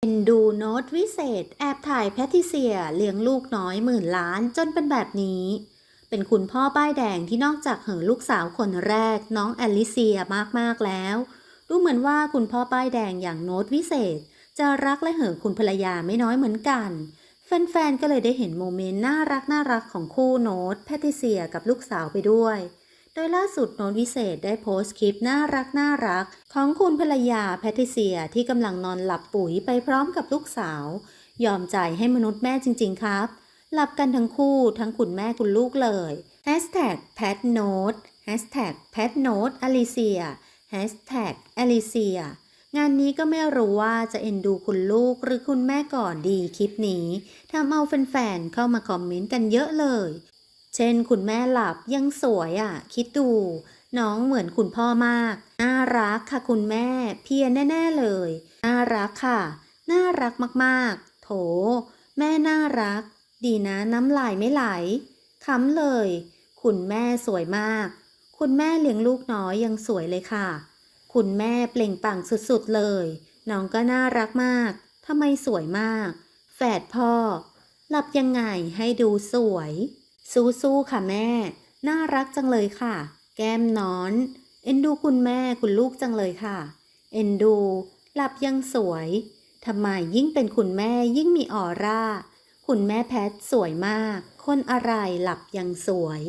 เป็นดูโน้ตวิเศษ แอบถ่ายแพทิเซียเลี้ยงลูกน้อยหมื่นล้านจนเป็นแบบนี้ เป็นคุณพ่อป้ายแดงที่นอกจากเหอลูกสาวคนแรกน้องแอลิเซียมาก ๆ แล้ว ดูเหมือนว่าคุณพ่อป้ายแดงอย่างโน้ตวิเศษ จะรักและเห่อคุณภรรยาไม่น้อยเหมือนกัน แฟน ๆ ก็เลยได้เห็นโมเมนต์น่ารักน่ารักของคู่โน้ตแพทิเซียกับลูกสาวไปด้วย ดยล่าสุดโนวิเศษได้โพสต์คลิปน่ารักน่ารัก ของคุณภรรยาแพทริเซียที่กำลังนอนหลับปุ๋ยไปพร้อมกับลูกสาว ยอมใจให้มนุษย์แม่จริง ๆ ครับ หลับกันทั้งคู่ทั้งคุณแม่คุณลูกเลย Hashtag Pat Note Hashtag Pat Note Alicia Hashtag Alicia งานนี้ก็ไม่รู้ว่าจะเอ็นดูคุณลูกหรือคุณแม่ก่อนดีคลิปนี้ทำเอาแฟนๆเข้ามาคอมเมนต์กันเยอะเลย เช่นคุณแม่หลับยังสวยอะ คิดดู น้องเหมือนคุณพ่อมาก น่ารักค่ะคุณแม่ เพียแน่ ๆเลย น่ารักค่ะ น่ารักมากๆ โถ แม่น่ารัก ดีนะน้ำลายไม่ไหลค้ำเลย คุณแม่สวยมาก คุณแม่เลี้ยงลูกน้อยยังสวยเลยค่ะ คุณแม่เปล่งปลั่งสุดๆเลย น้องก็น่ารักมากทำไมสวยมาก แฝดพ่อ หลับยังไงให้ดูสวย สู้ๆค่ะแม่ น่ารักจังเลยค่ะ แก้มนอน เอ็นดูคุณแม่คุณลูกจังเลยค่ะ เอ็นดู หลับยังสวยทำไมยิ่งเป็นคุณแม่ยิ่งมีออร่า คุณแม่แพทสวยมาก คนอะไรหลับยังสวย